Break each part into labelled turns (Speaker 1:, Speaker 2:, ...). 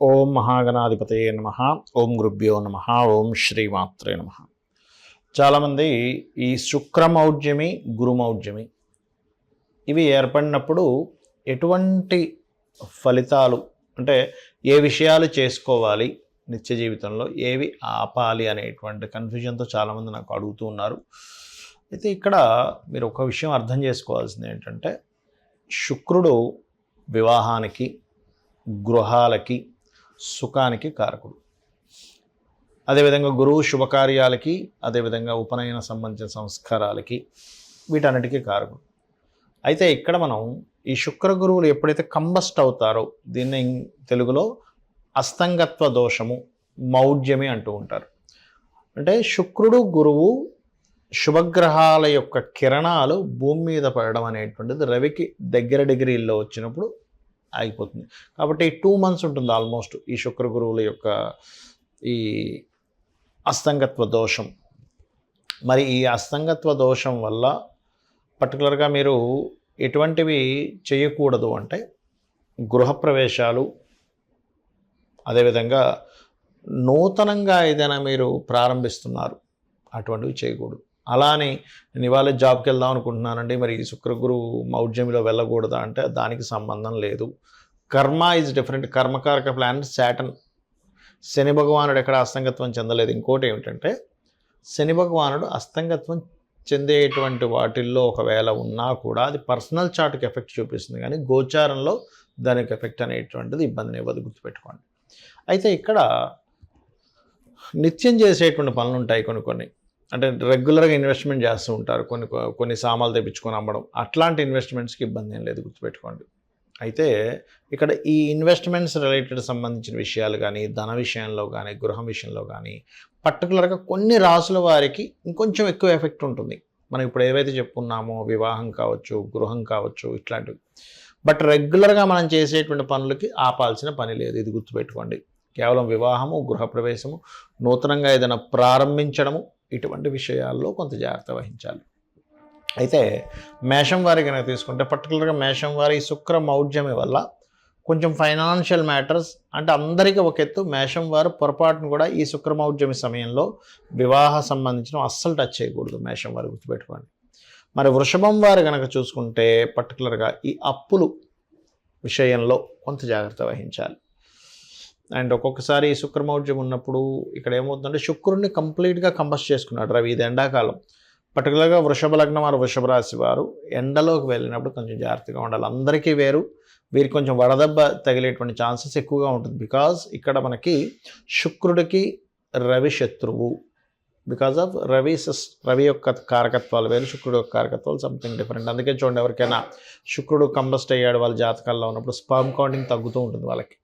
Speaker 1: ఓం మహాగణాధిపతయే నమ. ఓం గురుభ్యో నమ. ఓం శ్రీమాత్రే నమ. చాలామంది ఈ శుక్రమౌఢ్యమి గురుమౌఢ్యమి ఇవి ఏర్పడినప్పుడు ఎటువంటి ఫలితాలు అంటే ఏ విషయాలు చేసుకోవాలి నిత్య జీవితంలో ఏవి ఆపాలి అనేటువంటి కన్ఫ్యూజన్తో చాలామంది నాకు అడుగుతూ ఉన్నారు. అయితే ఇక్కడ మీరు ఒక విషయం అర్థం చేసుకోవాల్సింది ఏంటంటే శుక్రుడు వివాహానికి గృహాలకి సుఖానికి కారకుడు. అదేవిధంగా గురువు శుభకార్యాలకి అదేవిధంగా ఉపనయన సంబంధించిన సంస్కారాలకి వీటన్నిటికీ కారకుడు. అయితే ఇక్కడ మనం ఈ శుక్ర గురువులు ఎప్పుడైతే కంబస్ట్ అవుతారో దీన్ని తెలుగులో అస్తంగత్వ దోషము మౌఢ్యమి అంటూ ఉంటారు. అంటే శుక్రుడు గురువు శుభగ్రహాల యొక్క కిరణాలు భూమి మీద పడడం అనేటువంటిది రవికి దగ్గర డిగ్రీల్లో వచ్చినప్పుడు ఆగిపోతుంది. కాబట్టి టూ మంత్స్ ఉంటుంది ఆల్మోస్ట్ ఈ శుక్ర గురువుల యొక్క ఈ అస్తంగత్వ దోషం. మరి ఈ అస్తంగత్వ దోషం వల్ల పర్టికులర్గా మీరు ఎటువంటివి చేయకూడదు అంటే గృహప్రవేశాలు అదేవిధంగా నూతనంగా ఏదైనా మీరు ప్రారంభిస్తున్నారు అటువంటివి చేయకూడదు. అలానే నేను ఇవాళ జాబ్కి వెళ్దాం అనుకుంటున్నానండి. మరి ఈ శుక్రగురు మౌఢ్యంలో వెళ్ళకూడదా అంటే దానికి సంబంధం లేదు. కర్మ ఈజ్ డిఫరెంట్ కర్మకారక ప్లానెట్ శాటన్ శని భగవానుడు ఎక్కడ అస్తంగత్వం చెందలేదు. ఇంకోటి ఏమిటంటే శని భగవానుడు అస్తంగత్వం చెందేటువంటి వాటిల్లో ఒకవేళ ఉన్నా కూడా అది పర్సనల్ చార్ట్కి ఎఫెక్ట్ చూపిస్తుంది. కానీ గోచారంలో దానికి ఎఫెక్ట్ అనేటువంటిది ఇబ్బందిని ఇవ్వదు. గుర్తుపెట్టుకోండి. అయితే ఇక్కడ నిత్యం చేసేటువంటి పనులు ఉంటాయి కొన్ని కొన్ని. అంటే రెగ్యులర్గా ఇన్వెస్ట్మెంట్ చేస్తూ ఉంటారు. కొన్ని కొన్ని సామాన్లు తెప్పించుకొని అమ్మడం. అట్లాంటి ఇన్వెస్ట్మెంట్స్కి ఇబ్బంది ఏం లేదు గుర్తుపెట్టుకోండి. అయితే ఇక్కడ ఈ ఇన్వెస్ట్మెంట్స్ రిలేటెడ్ సంబంధించిన విషయాలు కానీ ధన విషయంలో కానీ గృహం విషయంలో కానీ పర్టికులర్గా కొన్ని రాసుల వారికి ఇంకొంచెం ఎక్కువ ఎఫెక్ట్ ఉంటుంది. మనం ఇప్పుడు ఏవైతే చెప్పుకున్నామో వివాహం కావచ్చు గృహం కావచ్చు ఇట్లాంటివి. బట్ రెగ్యులర్గా మనం చేసేటువంటి పనులకి ఆపాల్సిన పని లేదు. ఇది గుర్తుపెట్టుకోండి. కేవలం వివాహము గృహప్రవేశము నూతనంగా ఏదైనా ప్రారంభించడము ఇటువంటి విషయాల్లో కొంత జాగ్రత్త వహించాలి. అయితే మేషం వారి కనుక తీసుకుంటే పర్టికులర్గా మేషం వారి శుక్ర మౌఢ్యమి వల్ల కొంచెం ఫైనాన్షియల్ మ్యాటర్స్ అంటే అందరికీ ఒక ఎత్తు మేషం వారు పొరపాటును కూడా ఈ శుక్రమౌఢ్యమి సమయంలో వివాహ సంబంధించిన అస్సలు టచ్ చేయకూడదు మేషం వారు గుర్తుపెట్టుకోండి. మరి వృషభం వారు కనుక చూసుకుంటే పర్టికులర్గా ఈ అప్పులు విషయంలో కొంత జాగ్రత్త వహించాలి. అండ్ ఒక్కొక్కసారి శుక్రమౌర్జం ఉన్నప్పుడు ఇక్కడ ఏమవుతుందంటే శుక్రుడిని కంప్లీట్గా కంబస్ చేసుకున్నాడు రవి ఇది ఎండాకాలం. పర్టికులర్గా వృషభ లగ్నం వారు వృషభ రాశి వారు ఎండలోకి వెళ్ళినప్పుడు కొంచెం జాగ్రత్తగా ఉండాలి. అందరికీ వేరు. వీరికి కొంచెం వడదెబ్బ తగిలేటువంటి ఛాన్సెస్ ఎక్కువగా ఉంటుంది. బికాజ్ ఇక్కడ మనకి శుక్రుడికి రవి శత్రువు. బికాజ్ ఆఫ్ రవి రవి యొక్క కారకత్వాలు వేరు శుక్రుడు యొక్క కారకత్వాలు సంథింగ్ డిఫరెంట్. అందుకే చూడండి ఎవరికైనా శుక్రుడు కంబస్ట్ అయ్యాడు వాళ్ళ జాతకాల్లో ఉన్నప్పుడు స్పర్మ్ కౌంటింగ్ తగ్గుతూ ఉంటుంది వాళ్ళకి.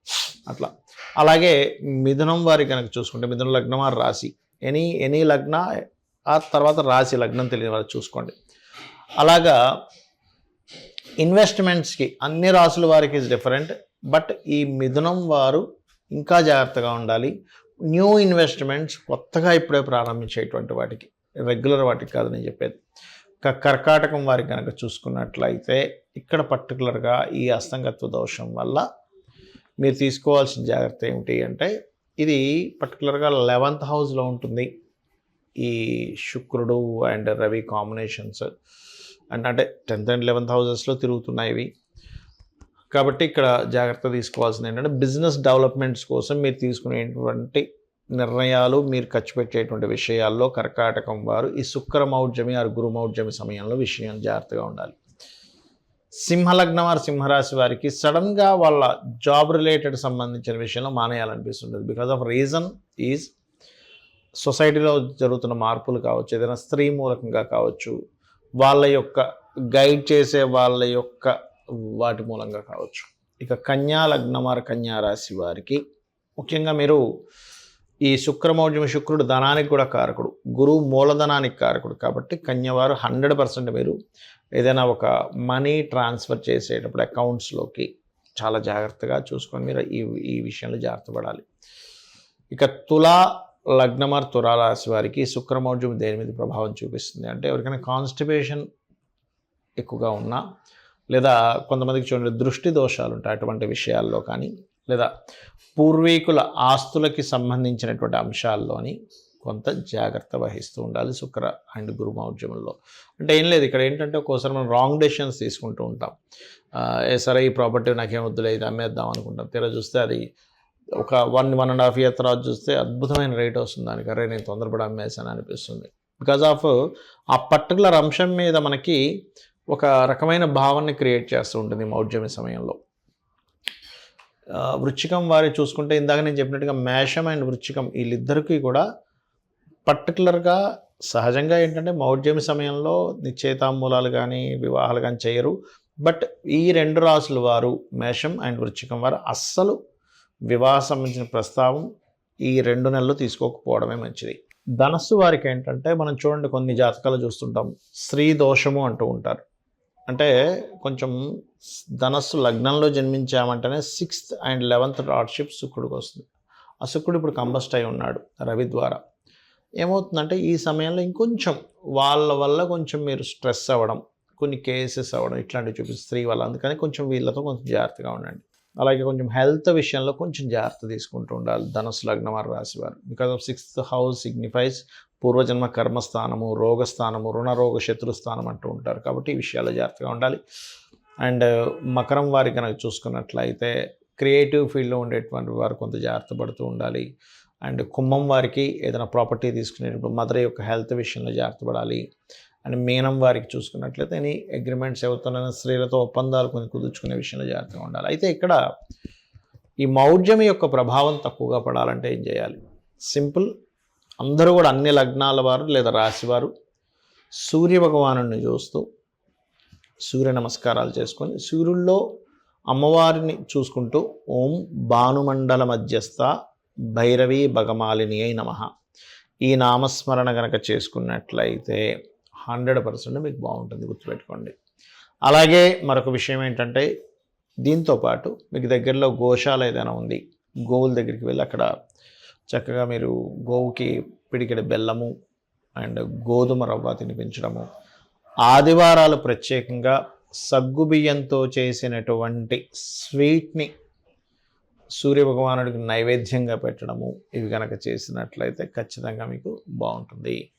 Speaker 1: అట్లా. అలాగే మిథునం వారి కనుక చూసుకుంటే మిథున లగ్నం ఆ రాశి. ఎనీ ఎనీ లగ్న ఆ తర్వాత రాశి లగ్నం తెలియని వారు చూసుకోండి. అలాగా ఇన్వెస్ట్మెంట్స్కి అన్ని రాసుల వారికి ఇస్ డిఫరెంట్ బట్ ఈ మిథునం వారు ఇంకా జాగ్రత్తగా ఉండాలి. న్యూ ఇన్వెస్ట్మెంట్స్ కొత్తగా ఇప్పుడే ప్రారంభించేటువంటి వాటికి రెగ్యులర్ వాటికి కాదు నేను చెప్పేది. క- కర్కాటకం వారికి కనుక చూసుకున్నట్లయితే ఇక్కడ పర్టికులర్గా ఈ అస్తంగత్వ దోషం వల్ల మీరు తీసుకోవాల్సిన జాగ్రత్త ఏమిటి అంటే ఇది పర్టికులర్గా లెవెంత్ హౌస్లో ఉంటుంది. ఈ శుక్రుడు అండ్ రవి కాంబినేషన్స్ అండ్ అంటే టెన్త్ అండ్ లెవెన్త్ హౌజెస్లో తిరుగుతున్నాయి ఇవి. కాబట్టి ఇక్కడ జాగ్రత్త తీసుకోవాల్సింది ఏంటంటే బిజినెస్ డెవలప్మెంట్స్ కోసం మీరు తీసుకునేటువంటి నిర్ణయాలు మీరు ఖర్చు పెట్టేటువంటి విషయాల్లో కర్కాటకం వారు ఈ శుక్ర మౌఢ్యమి ఆరు గురు మౌఢ్యమి సమయంలో విషయం జాగ్రత్తగా ఉండాలి. సింహలగ్నం వారు సింహరాశి వారికి సడన్గా వాళ్ళ జాబ్ రిలేటెడ్ సంబంధించిన విషయంలో మానేయాలనిపిస్తుంటుంది బికాజ్ ఆఫ్ రీజన్ ఈజ్ సొసైటీలో జరుగుతున్న మార్పులు కావచ్చు ఏదైనా స్త్రీ మూలకంగా కావచ్చు వాళ్ళ యొక్క గైడ్ చేసే వాళ్ళ యొక్క వాటి మూలంగా కావచ్చు. ఇక కన్యా లగ్నం వారు కన్యా రాశి వారికి ముఖ్యంగా మీరు ఈ శుక్రమౌఢ్యమి శుక్రుడు ధనానికి కూడా కారకుడు. గురువు మూలధనానికి కారకుడు. కాబట్టి కన్యవారు హండ్రెడ్ పర్సెంట్ మీరు ఏదైనా ఒక మనీ ట్రాన్స్ఫర్ చేసేటప్పుడు అకౌంట్స్లోకి చాలా జాగ్రత్తగా చూసుకొని మీరు ఈ ఈ విషయంలో జాగ్రత్త పడాలి. ఇక తులా లగ్నమార్ తులారాశి వారికి శుక్రమౌఢ్యం దేని మీద ప్రభావం చూపిస్తుంది అంటే ఎవరికైనా కాన్స్టిపేషన్ ఎక్కువగా ఉన్నా లేదా కొంతమందికి చూడండి దృష్టి దోషాలు ఉంటాయి అటువంటి విషయాల్లో కానీ లేదా పూర్వీకుల ఆస్తులకి సంబంధించినటువంటి అంశాల్లోని కొంత జాగ్రత్త వహిస్తూ ఉండాలి శుక్ర అండ్ గురు మౌర్జముల్లో అంటే ఏం లేదు ఇక్కడ ఏంటంటే ఒక్కోసారి మనం రాంగ్ డెసిషన్స్ తీసుకుంటూ ఉంటాం. సరే ఈ ప్రాపర్టీ నాకేం వద్దులే ఇది అమ్మేద్దాం అనుకుంటాం. తీరా చూస్తే అది ఒక one one and half year తర్వాత చూస్తే అద్భుతమైన రేట్ వస్తుంది దానికి. అరే నేను తొందరపడి అమ్మేసాను అనిపిస్తుంది. బికాజ్ ఆఫ్ ఆ పర్టికులర్ అంశం మీద మనకి ఒక రకమైన భావాన్ని క్రియేట్ చేస్తూ ఉంటుంది మౌర్జమి సమయంలో. వృచ్చికం వారి చూసుకుంటే ఇందాక నేను చెప్పినట్టుగా మేషం అండ్ వృచ్చికం వీళ్ళిద్దరికీ కూడా పర్టికులర్గా సహజంగా ఏంటంటే మౌఢ్యమి సమయంలో నిశ్చయితాంబూలాలు కానీ వివాహాలు కానీ చేయరు. బట్ ఈ రెండు రాసుల వారు మేషం అండ్ వృచ్చికం వారు అస్సలు వివాహ సంబంధించిన ప్రస్తావం ఈ రెండు నెలలు తీసుకోకపోవడమే మంచిది. ధనస్సు వారికి ఏంటంటే మనం చూడండి కొన్ని జాతకాలు చూస్తుంటాం. స్త్రీ దోషము అంటూ ఉంటారు. అంటే కొంచెం ధనస్సు లగ్నంలో జన్మించామంటేనే సిక్స్త్ అండ్ లెవెన్త్ లార్డ్షిప్ శుక్రుడికి వస్తుంది. ఆ శుక్రుడు ఇప్పుడు కంబస్ట్ అయి ఉన్నాడు రవి ద్వారా. ఏమవుతుందంటే ఈ సమయంలో ఇంకొంచెం వాళ్ళ వల్ల కొంచెం మీరు స్ట్రెస్ అవ్వడం కొన్ని కేసెస్ అవ్వడం ఇట్లాంటివి చూపి స్త్రీ వల్ల. అందుకని కొంచెం వీళ్ళతో కొంచెం జాగ్రత్తగా ఉండండి. అలాగే కొంచెం హెల్త్ విషయంలో కొంచెం జాగ్రత్త తీసుకుంటూ ఉండాలి ధనుసు లగ్నం వారు రాసేవారు because of sixth house signifies పూర్వజన్మ కర్మస్థానము రోగస్థానము రుణరోగ శత్రుస్థానం అంటూ ఉంటారు. కాబట్టి ఈ విషయాల్లో జాగ్రత్తగా ఉండాలి. అండ్ మకరం వారి కనుక చూసుకున్నట్లయితే క్రియేటివ్ ఫీల్డ్లో ఉండేటువంటి వారు కొంత జాగ్రత్త పడుతూ ఉండాలి. అండ్ కుంభం వారికి ఏదైనా ప్రాపర్టీ తీసుకునేటప్పుడు మదర్ యొక్క హెల్త్ విషయంలో జాగ్రత్త పడాలి. అండ్ మీనం వారికి చూసుకున్నట్లయితే ఎనీ అగ్రిమెంట్స్ ఎవరితోనైనా స్త్రీలతో ఒప్పందాలు కొన్ని కుదుర్చుకునే విషయంలో జాగ్రత్తగా ఉండాలి. అయితే ఇక్కడ ఈ మౌఢ్యం యొక్క ప్రభావం తక్కువగా పడాలంటే ఏం చేయాలి? సింపుల్. అందరూ కూడా అన్ని లగ్నాల వారు లేదా రాశివారు సూర్య భగవాను చూస్తూ సూర్య నమస్కారాలు చేసుకొని సూర్యుల్లో అమ్మవారిని చూసుకుంటూ ఓం భానుమండల మధ్యస్థ భైరవి భగమాలిని అయి నమ. ఈ నామస్మరణ గనక చేసుకున్నట్లయితే హండ్రెడ్ పర్సెంట్ మీకు బాగుంటుంది గుర్తుపెట్టుకోండి. అలాగే మరొక విషయం ఏంటంటే దీంతో పాటు మీకు దగ్గరలో గోశాల ఏదైనా ఉంది గోవుల దగ్గరికి వెళ్ళి అక్కడ చక్కగా మీరు గోవుకి పిడికెడ బెల్లము అండ్ గోధుమ రవ్వ తినిపించడము ఆదివారాలు ప్రత్యేకంగా సగ్గుబియ్యంతో చేసినటువంటి స్వీట్ని సూర్య భగవానుడికి నైవేద్యంగా పెట్టడము ఇవి కనుక చేసినట్లయితే ఖచ్చితంగా మీకు బాగుంటుంది.